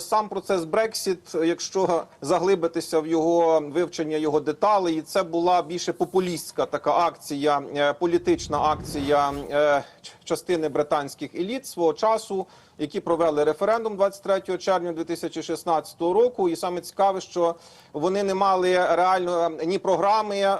Сам процес Брексіт, якщо заглибитися в його вивчення його деталей, це була більше популістська така акція, е, політична акція е, частини британських еліт свого часу, які провели референдум 23 червня 2016 року. І саме цікаве, що вони не мали реально е, ні програми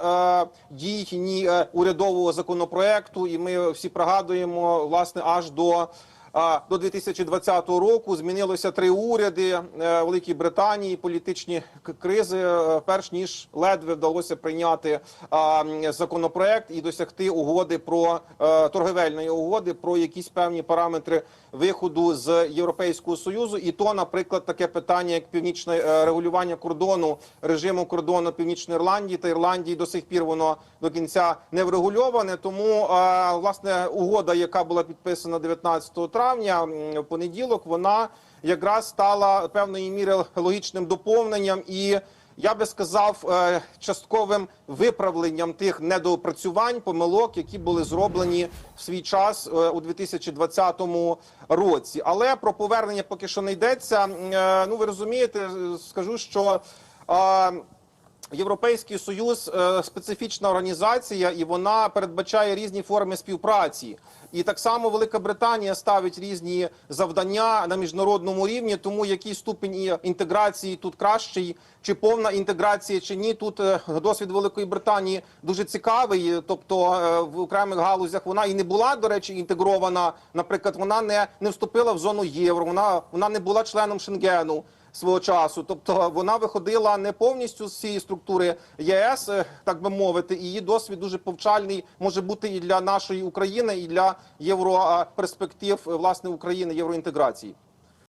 дій, ні урядового законопроекту. І ми всі пригадуємо власне аж до. А до 2020 року змінилося три уряди е, Великій Британії. Політичні кризи, е, перш ніж ледве вдалося прийняти законопроект і досягти угоди про е, торговельної угоди про якісь певні параметри виходу з Європейського союзу. І то, наприклад, таке питання, як північне регулювання кордону режиму кордону Північної Ірландії та Ірландії до сих пір воно до кінця не врегульоване. Тому власне угода, яка була підписана 19 травня м, в понеділок, вона якраз стала певної міри логічним доповненням і. Я би сказав е, частковим виправленням тих недоопрацювань, помилок, які були зроблені в свій час е, у 2020 році. Але про повернення поки що не йдеться. Е, Ну ви розумієте, скажу, що. Європейський союз е, специфічна організація, і вона передбачає різні форми співпраці. І так само Велика Британія ставить різні завдання на міжнародному рівні. Тому який ступінь інтеграції тут кращий, чи повна інтеграція, чи ні. Тут е, досвід Великої Британії дуже цікавий. Тобто е, в окремих галузях вона і не була, до речі, інтегрована. Наприклад, вона не, не вступила в зону євро, вона, вона не була членом Шенгену свого часу. Тобто вона виходила не повністю з цієї структури ЄС, е, так би мовити, і її досвід дуже повчальний може бути і для нашої України, і для європерспектив власне України євроінтеграції.